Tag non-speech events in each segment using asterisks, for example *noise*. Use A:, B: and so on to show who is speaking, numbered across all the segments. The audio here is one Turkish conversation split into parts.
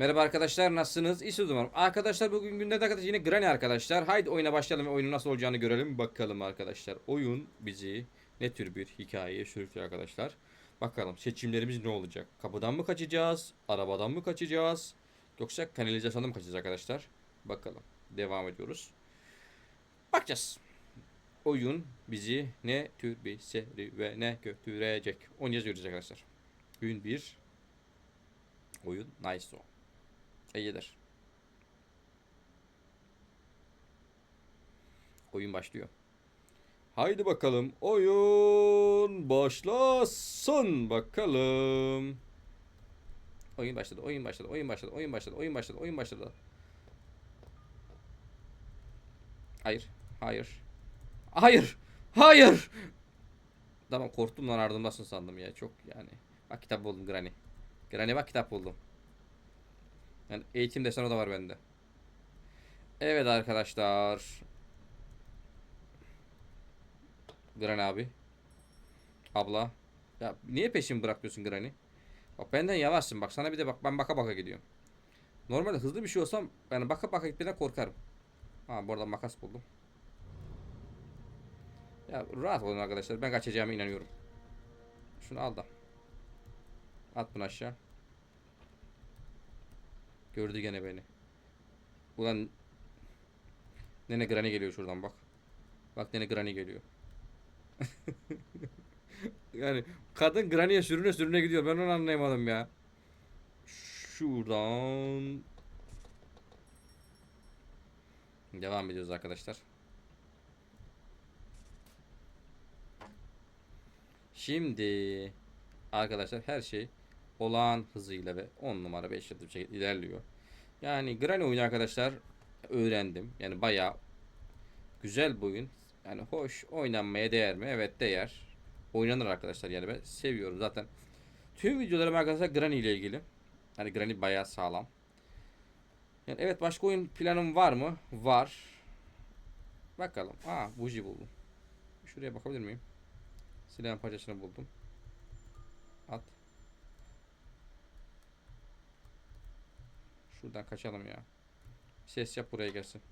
A: Merhaba arkadaşlar nasılsınız? İyisiniz umarım. Arkadaşlar bugün gündemde arkadaşlar yine Granny arkadaşlar. Haydi oyuna başlayalım ve oyunun nasıl olacağını görelim. Bakalım arkadaşlar. Oyun bizi ne tür bir hikayeye sürüklüyor arkadaşlar. Bakalım seçimlerimiz ne olacak? Kapıdan mı kaçacağız? Arabadan mı kaçacağız? Yoksa kanalizasyondan mı kaçacağız arkadaşlar? Bakalım. Devam ediyoruz. Bakacağız. Oyun bizi ne tür bir serüvene götürecek? Oynayacağız göreceğiz arkadaşlar. Gün 1 Oyun nice o. İyidir. Oyun başlıyor. Haydi bakalım oyun başlasın bakalım. Oyun başladı, oyun başladı, oyun başladı, oyun başladı, oyun başladı, oyun başladı. Hayır, hayır. Hayır, hayır. Tamam korktum lan ardımdasın sandım ya çok yani. Bak kitap buldum Granny. Granny bak kitap buldum. Yani eğitim desen o da var bende. Evet arkadaşlar. Granny abi. Abla. Ya niye peşimi bırakmıyorsun Granny? Bak benden yavaşsın bak sana bir de bak ben baka baka gidiyorum. Normalde hızlı bir şey olsam yani baka baka gitmeden korkarım. Ha burada makas buldum. Ya rahat olun arkadaşlar ben kaçacağıma inanıyorum. Şunu al da. At bunu aşağı. Gördü gene beni. Ulan Nene Granny geliyor şuradan bak. Bak Nene Granny geliyor. *laughs* yani kadın Granny'e sürüne sürüne gidiyor. Ben onu anlayamadım ya. Şuradan Devam ediyoruz arkadaşlar. Şimdi arkadaşlar her şey olağan hızıyla ve 10 numara 5 yıldız bir şekilde ilerliyor. Yani Granny oyunu arkadaşlar öğrendim. Yani bayağı güzel bir oyun. Yani hoş oynanmaya değer mi? Evet değer. Oynanır arkadaşlar yani ben seviyorum zaten. Tüm videolarım arkadaşlar Granny ile ilgili. Yani Granny bayağı sağlam. Yani evet başka oyun planım var mı? Var. Bakalım. Aa buji buldum. Şuraya bakabilir miyim? Silahın parçasını buldum. At. Şuradan kaçalım ya. Ses yap buraya gelsin.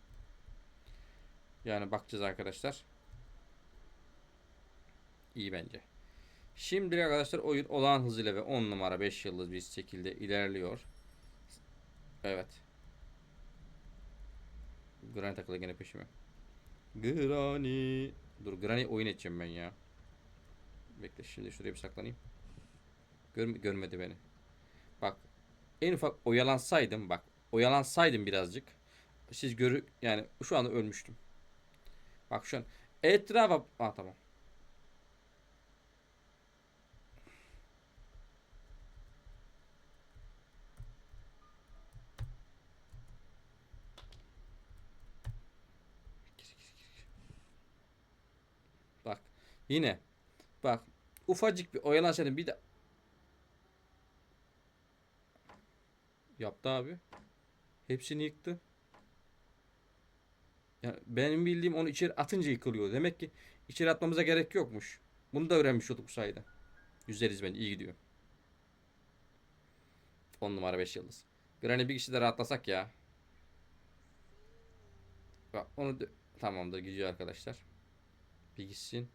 A: Yani bakacağız arkadaşlar. İyi bence. Şimdi arkadaşlar oyun olağan hızıyla ve 10 numara 5 yıldız bir şekilde ilerliyor. Evet. Granny takılı gene peşime. Granny. Dur Granny oyun edeceğim ben ya. Bekle şimdi şuraya bir saklanayım. Gör, görmedi beni. Bak en ufak oyalansaydım bak oyalansaydım birazcık siz görü yani şu anda ölmüştüm. Bak şu an etrafa ah tamam. Bak yine bak ufacık bir oyalansaydım bir de Yaptı abi. Hepsini yıktı. Yani benim bildiğim onu içeri atınca yıkılıyor. Demek ki içeri atmamıza gerek yokmuş. Bunu da öğrenmiş olduk bu sayede. Yüzleriz bence iyi gidiyor. 10 numara 5 yıldız. Granny bir kişi de rahatlasak ya. Bak onu tamamdır gidiyor arkadaşlar. Bir gitsin.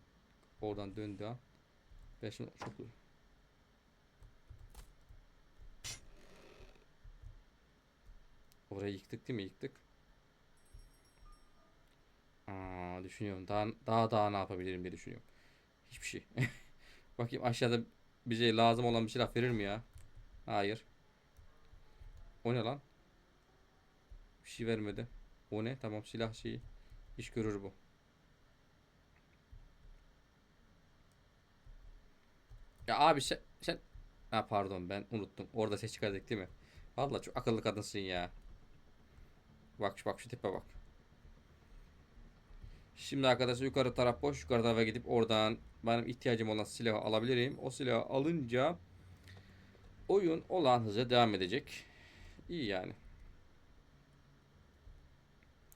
A: Oradan döndü an. Ben şimdi çok Orayı yıktık değil mi? Yıktık. Aa, düşünüyorum. Daha daha daha ne yapabilirim diye düşünüyorum. Hiçbir şey. *laughs* Bakayım aşağıda bize lazım olan bir silah verir mi ya? Hayır. O ne lan? Bir şey vermedi. O ne? Tamam silah şeyi. İş görür bu. Ya abi sen, sen... Ha pardon ben unuttum. Orada ses çıkardık değil mi? Vallahi çok akıllı kadınsın ya. Bak bak şu tipe bak. Şimdi arkadaşlar yukarı taraf boş. Yukarı tarafa gidip oradan benim ihtiyacım olan silahı alabilirim. O silahı alınca oyun olan hızla devam edecek. İyi yani.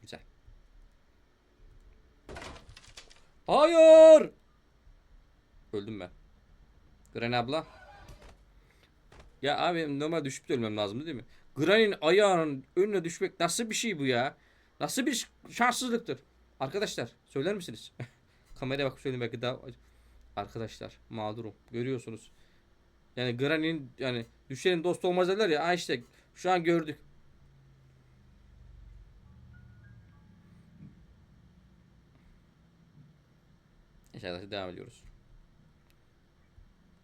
A: Güzel. Hayır! Öldüm ben. Gren abla. Ya abi normal düşüp de ölmem lazım değil mi? Granny'nin ayağının önüne düşmek nasıl bir şey bu ya? Nasıl bir şanssızlıktır? Arkadaşlar söyler misiniz? *laughs* Kameraya bakıp söyleyin belki daha... Arkadaşlar mağdurum. Görüyorsunuz. Yani Granny'nin yani düşenin dost olmaz derler ya. İşte şu an gördük. İnşallah devam ediyoruz.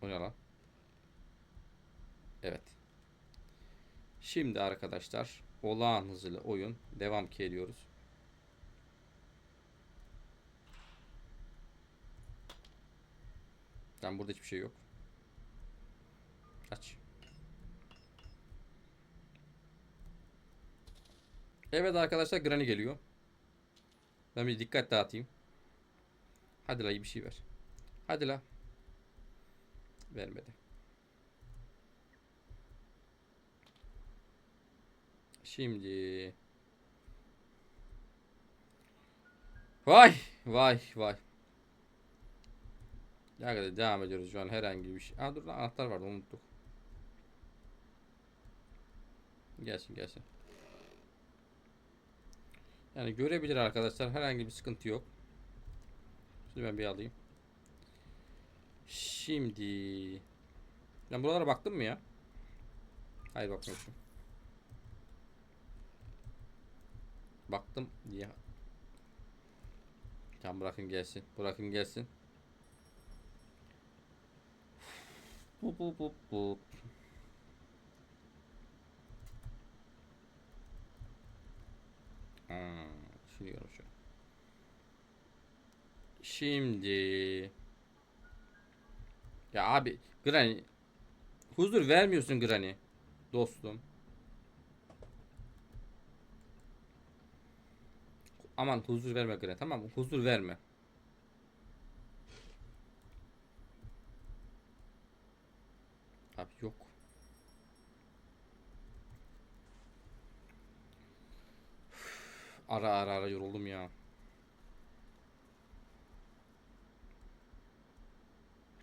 A: O ne lan? Evet. Şimdi arkadaşlar olağan hızlı oyun devam ki ediyoruz. Tamam burada hiçbir şey yok. Aç. Evet arkadaşlar Granny geliyor. Ben bir dikkat dağıtayım. Hadi la iyi bir şey ver. Hadi la. Vermedi. Şimdi. Vay vay vay. Ya kadar devam ediyoruz şu an herhangi bir şey. Aa dur lan anahtar vardı unuttuk. Gelsin gelsin. Yani görebilir arkadaşlar herhangi bir sıkıntı yok. Şimdi ben bir alayım. Şimdi ben buralara baktım mı ya? Hayır bakmıyorsun. Baktım diye. Tamam bırakın gelsin. Bırakın gelsin. Bu bu bu bu. Hmm, şu. Şimdi ya abi Granny huzur vermiyorsun Granny dostum. Aman huzur verme Granny tamam mı? Huzur verme. Abi yok. Ara ara ara yoruldum ya.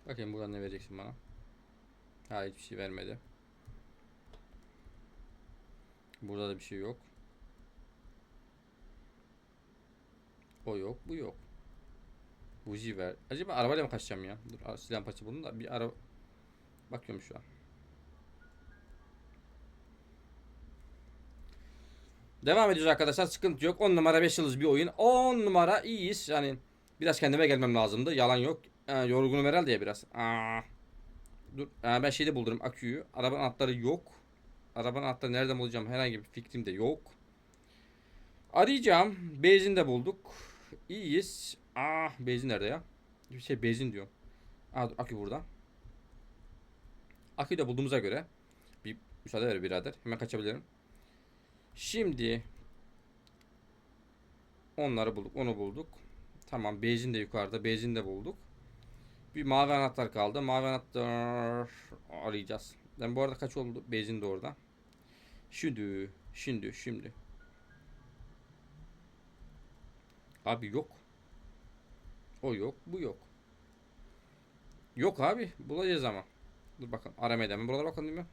A: Bakayım buradan ne vereceksin bana. Ha hiçbir şey vermedi. Burada da bir şey yok. O yok, bu yok. Buji ver. Acaba arabayla mı kaçacağım ya? Dur silah parça bulun da bir ara bakıyorum şu an. Devam ediyoruz arkadaşlar. Sıkıntı yok. 10 numara 5 yıldız bir oyun. 10 numara iyiyiz. Yani biraz kendime gelmem lazımdı. Yalan yok. Ee, yorgunum herhalde ya biraz. Aa. Dur. Ee, ben şeyde buldum aküyü. Arabanın anahtarı yok. Arabanın anahtarı nereden bulacağım? Herhangi bir fikrim de yok. Arayacağım. Benzin de bulduk. İyiyiz. Ah benzin nerede ya? Bir şey benzin diyor. Aa, dur, akü burada. Aküyü de bulduğumuza göre bir müsaade ver birader. Hemen kaçabilirim. Şimdi onları bulduk. Onu bulduk. Tamam benzin de yukarıda. Benzin de bulduk. Bir mavi anahtar kaldı. Mavi anahtar arayacağız. Ben bu arada kaç oldu? Benzin de orada. Şimdi, şimdi, şimdi. Abi yok. O yok, bu yok. Yok abi, bulacağız ama. Dur bakalım, aramaya demin. Buralara bakalım değil mi?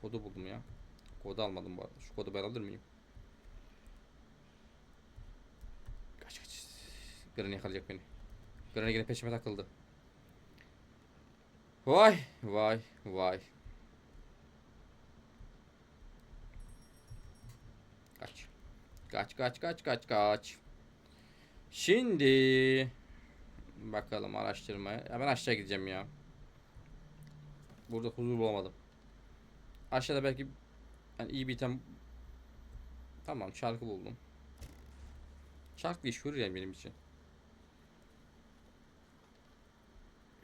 A: Kodu buldum ya. Kodu almadım bu arada. Şu kodu ben alır mıyım? Kaç kaç. Granny yakalayacak beni. Granny yine peşime takıldı. Vay vay vay. Kaç. Kaç kaç kaç kaç kaç. Şimdi bakalım araştırmaya. Ya ben aşağı gideceğim ya. Burada huzur bulamadım. Aşağıda belki yani iyi bir item Tamam çarkı buldum. Bir iş görür yani benim için.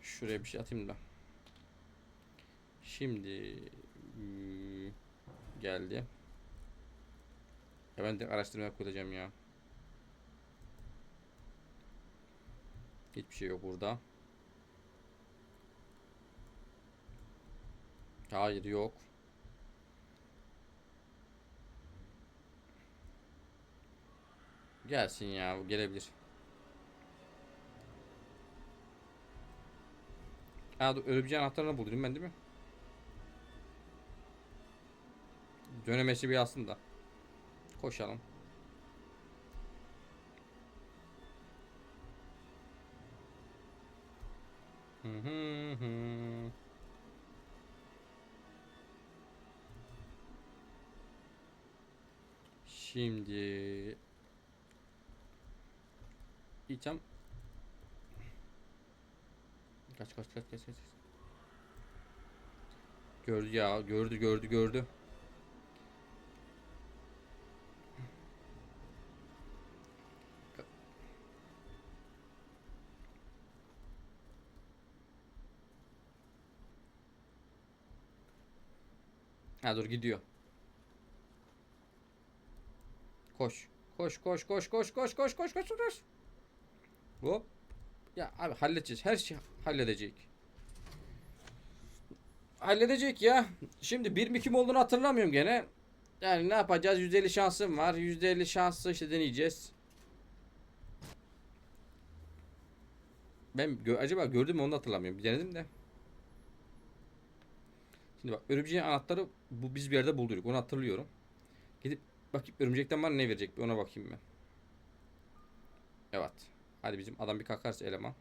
A: Şuraya bir şey atayım da. Şimdi hmm, geldi. Ya ben de araştırmaya koyacağım ya. Hiçbir şey yok burada. Hayır yok. Gelsin ya gelebilir. Ha örümceğin anahtarını buldum ben değil mi? Dönemesi bir aslında. Koşalım. Şimdi İçem Kaç kaç kaç kaç kaç. Gördü ya gördü gördü gördü. Ha dur gidiyor. Koş. Koş koş koş koş koş koş koş koş koş. Hop. Ya abi halledeceğiz. Her şey halledecek. Halledecek ya. Şimdi bir mi kim olduğunu hatırlamıyorum gene. Yani ne yapacağız? %50 şansım var. %50 şansı işte deneyeceğiz. Ben gö- acaba gördüm onu hatırlamıyorum. Bir denedim de. Şimdi bak örümceğin anahtarı bu biz bir yerde bulduk. Onu hatırlıyorum. Gidip bakayım örümcekten bana ne verecek bir ona bakayım ben. Evet. Hadi bizim adam bir kalkarsa eleman.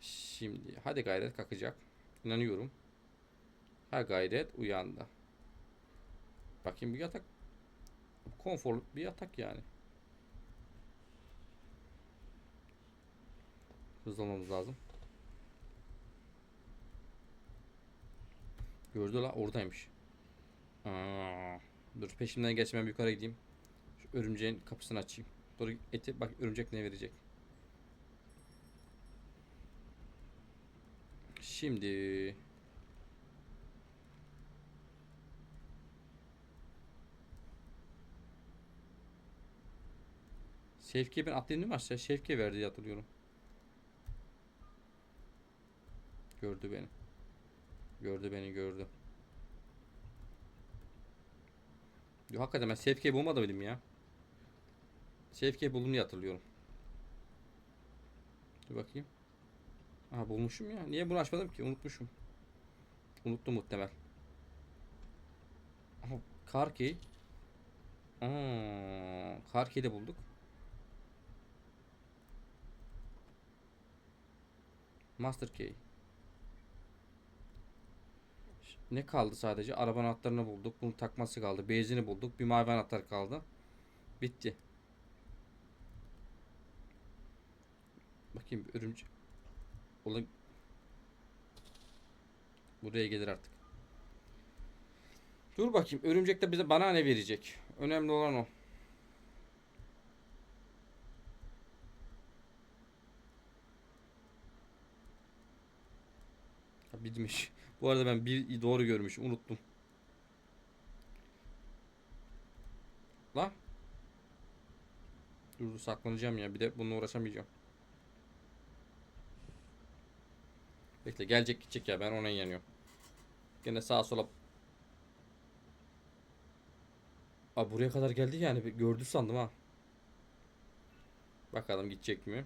A: Şimdi hadi gayret kalkacak. İnanıyorum. Ha gayret uyandı. Bakayım bir yatak. Konforlu bir yatak yani. Hızlı olmamız lazım. Gördü la oradaymış. Aa, dur peşimden geçmem yukarı gideyim. Şu örümceğin kapısını açayım. Doğru eti bak örümcek ne verecek. Şimdi Şevki'ye ben atlayayım mı aşağı? Şevki'ye verdi hatırlıyorum. Gördü beni. Gördü beni gördü. Yo, hakikaten ben Şevki'yi bulmadı mıydım ya? Şevki'yi buldum diye hatırlıyorum. Dur bakayım. Aha bulmuşum ya. Niye bunu açmadım ki? Unutmuşum. Unuttum muhtemel. Aha kar key. Aa, kar key'i de bulduk. Master key. Ne kaldı sadece? Araba anahtarını bulduk. Bunun takması kaldı. Benzini bulduk. Bir mavi anahtar kaldı. Bitti. Bakayım bir örümcek. Ulan buraya gelir artık. Dur bakayım örümcek de bize bana ne verecek? Önemli olan o. Bitmiş. Bu arada ben bir doğru görmüşüm. Unuttum. La. Dur saklanacağım ya. Bir de bununla uğraşamayacağım. Bekle gelecek gidecek ya ben ona inanıyorum. Gene sağa sola. Aa buraya kadar geldi yani gördü sandım ha. Bakalım gidecek mi?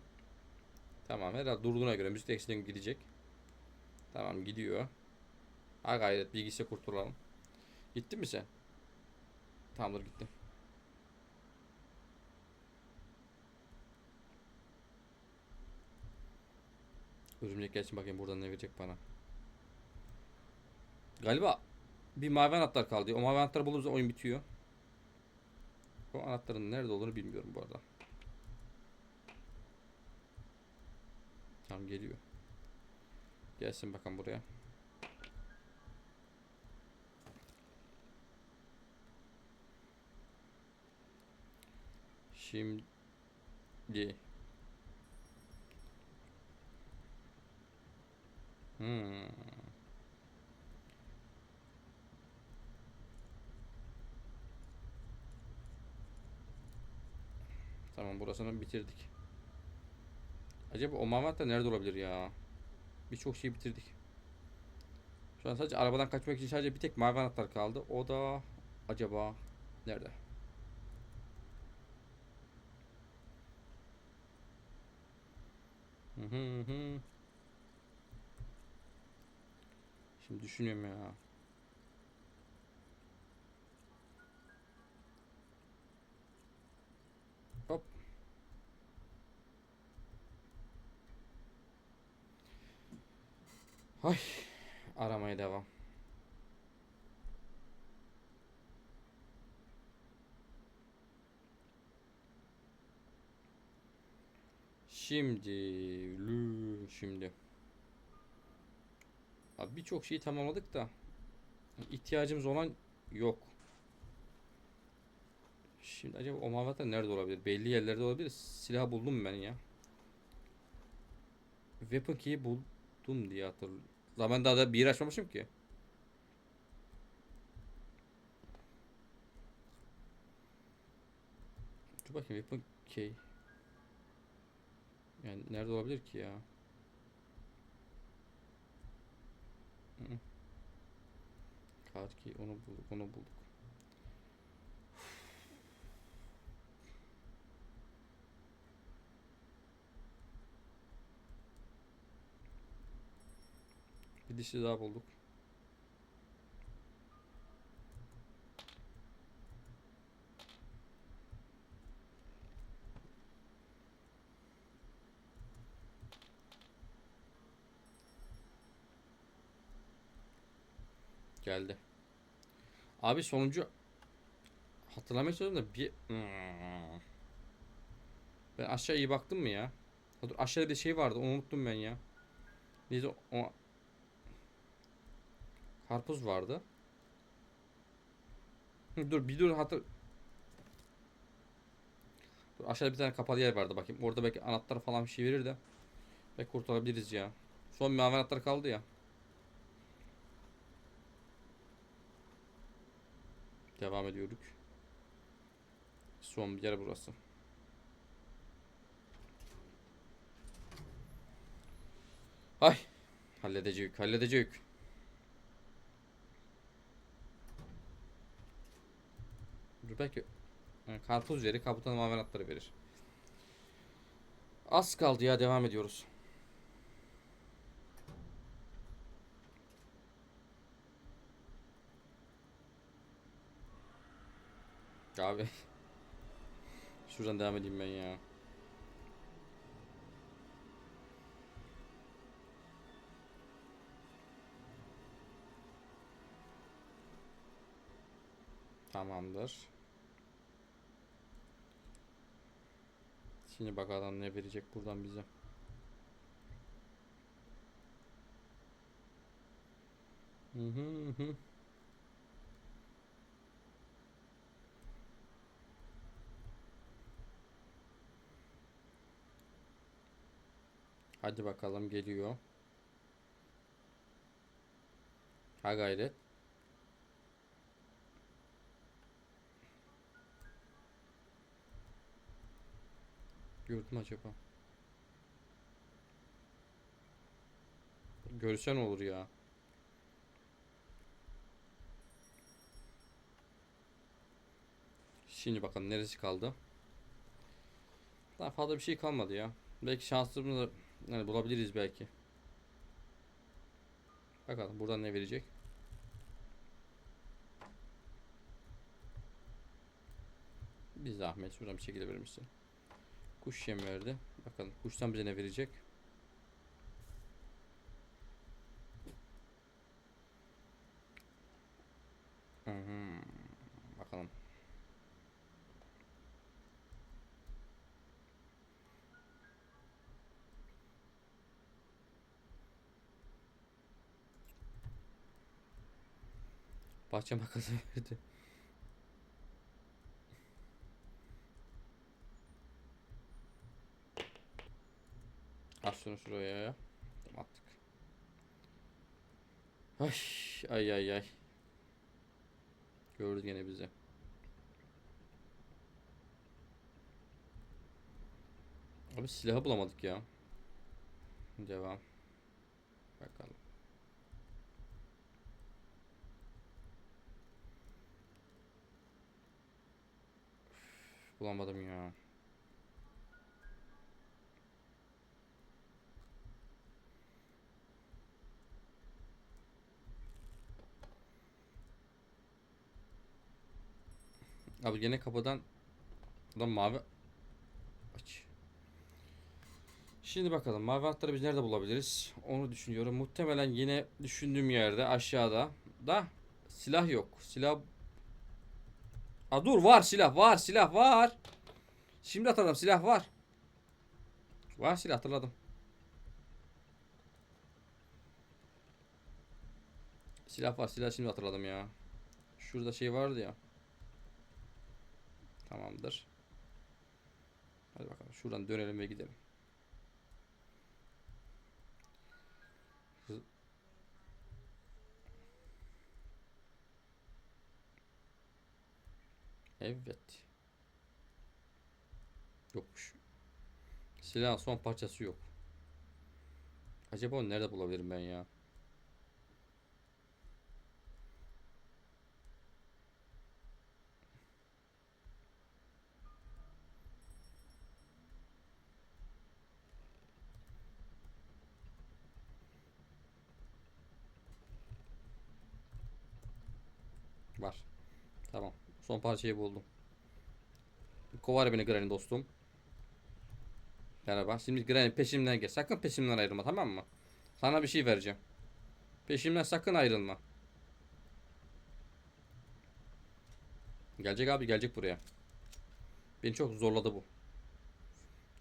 A: Tamam herhalde durduğuna göre müzik eksiden gidecek. Tamam gidiyor. Ha gayret bilgisi kurtulalım. Gitti mi sen? Tamamdır gitti. Örümcek gelsin bakayım buradan ne verecek bana. Galiba bir mavi anahtar kaldı. O mavi anahtarı bulursa oyun bitiyor. O anahtarın nerede olduğunu bilmiyorum bu arada. Tamam geliyor. Gelsin bakalım buraya. Şimdi Hmm. Tamam burasını bitirdik. Acaba o mamat da nerede olabilir ya? Birçok şeyi bitirdik. Şu an sadece arabadan kaçmak için sadece bir tek mavi anahtar kaldı. O da acaba nerede? Şimdi düşünüyorum ya. Hop. Ay aramaya devam. Şimdi lü- şimdi Abi birçok şeyi tamamladık da ihtiyacımız olan yok. Şimdi acaba o mavi nerede olabilir? Belli yerlerde olabilir. Silah buldum ben ya. Weapon key'i buldum diye hatırlıyorum. Zaman daha da bir açmamışım ki. Dur bakayım weapon key. Yani nerede olabilir ki ya? Card key onu bulduk onu bulduk. Bir dişli daha bulduk. Geldi. Abi sonuncu hatırlamaya çalışıyorum da bir Hmm. Ben aşağı iyi baktım mı ya? Dur aşağıda bir şey vardı onu unuttum ben ya. Neydi o? Karpuz vardı. Dur bir dur hatır. Dur, aşağıda bir tane kapalı yer vardı bakayım. Orada belki anahtar falan bir şey verir de. Belki kurtarabiliriz ya. Son mavi anahtar kaldı ya. Devam ediyorduk. Son bir yer burası. Ay. Halledecek, halledecek. Dur belki yani karpuz yeri kaputan mavi anahtarı verir. Az kaldı ya devam ediyoruz. Abi. Şuradan devam edeyim ben ya. Tamamdır. Şimdi bakalım ne verecek buradan bize. Hı hı hı. Hadi bakalım geliyor. Ha gayret. Gördüm acaba. Görsen olur ya. Şimdi bakalım neresi kaldı. Daha fazla bir şey kalmadı ya. Belki şansımızı yani bulabiliriz belki. Bakalım buradan ne verecek. Bir zahmet şuradan bir şekilde vermişsin. Kuş yem verdi. Bakalım kuştan bize ne verecek. Hı hı. Bahçe makası verdi. At şunu şuraya ya. Tamam, Attık. Ay ay ay ay. Gördü gene bizi. Abi silahı bulamadık ya. Devam. Bakalım. Üf, Bulamadım ya. Abi gene kapıdan Adam mavi aç. Şimdi bakalım mavi anahtarı biz nerede bulabiliriz? Onu düşünüyorum. Muhtemelen yine düşündüğüm yerde aşağıda. Da silah yok. Silah... Aa dur var silah var silah var. Şimdi hatırladım silah var. Var silah hatırladım. Silah var silah şimdi hatırladım ya. Şurada şey vardı ya. Tamamdır. Hadi bakalım şuradan dönelim ve gidelim. Evet. Yokmuş. Silahın son parçası yok. Acaba onu nerede bulabilirim ben ya? Var. Tamam. Son parçayı buldum. Kovar beni Granny dostum. Merhaba. Şimdi Granny peşimden gel. Sakın peşimden ayrılma tamam mı? Sana bir şey vereceğim. Peşimden sakın ayrılma. Gelecek abi gelecek buraya. Beni çok zorladı bu.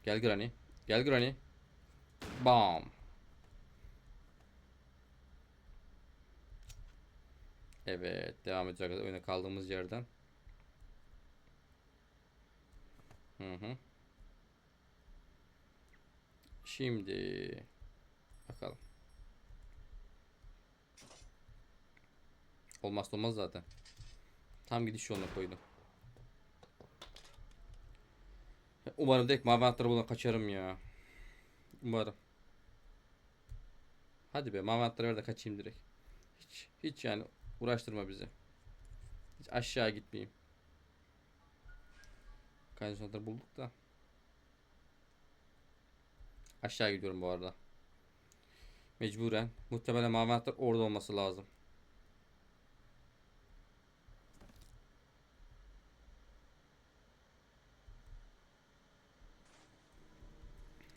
A: Gel Granny. Gel Granny. Bam. Evet, devam edeceğiz arkadaşlar. Kaldığımız yerden. Hı hı. Şimdi bakalım. Olmazsa olmaz zaten. Tam gidiş yoluna koydum. Umarım direkt mavi anahtarı bulup kaçarım ya. Umarım. Hadi be mavi anahtarı ver de kaçayım direkt. Hiç, hiç yani uğraştırma bizi. Hiç aşağı gitmeyeyim. Kaynaş anahtarı bulduk da. Aşağı gidiyorum bu arada. Mecburen. Muhtemelen mavi anahtar orada olması lazım.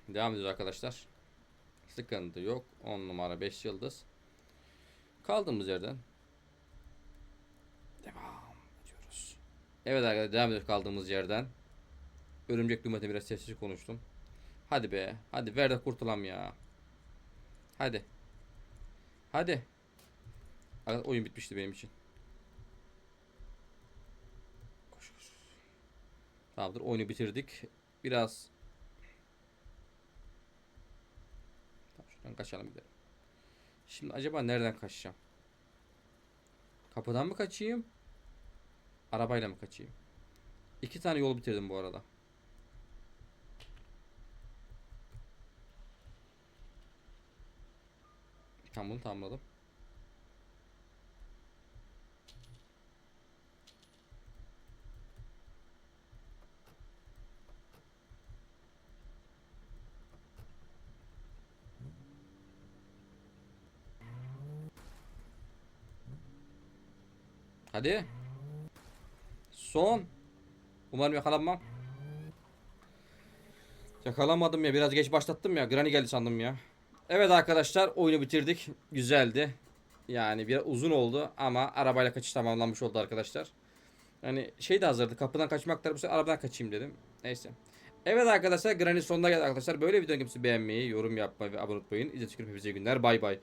A: Devam ediyoruz arkadaşlar. Sıkıntı yok. 10 numara 5 yıldız. Kaldığımız yerden devam ediyoruz. Evet arkadaşlar devam ediyoruz kaldığımız yerden. Örümcek Dumet'e biraz sessiz konuştum. Hadi be. Hadi ver de kurtulam ya. Hadi. Hadi. Oyun bitmişti benim için. Koş koş. Tamamdır oyunu bitirdik. Biraz Tamam, şuradan kaçalım gidelim. Şimdi acaba nereden kaçacağım? Kapıdan mı kaçayım? Arabayla mı kaçayım? İki tane yol bitirdim bu arada. Tam bunu tamamladım. Hadi. Son. Umarım yakalanmam. Yakalanmadım ya. Biraz geç başlattım ya. Granny geldi sandım ya. Evet arkadaşlar oyunu bitirdik. Güzeldi. Yani biraz uzun oldu ama arabayla kaçış tamamlanmış oldu arkadaşlar. Yani şey de hazırdı. Kapıdan kaçmak da bu sefer arabadan kaçayım dedim. Neyse. Evet arkadaşlar Granny sonuna geldi arkadaşlar. Böyle videonun hepsi beğenmeyi, yorum yapmayı ve abone olmayı. İzlediğiniz için hepinize günler. Bay bay.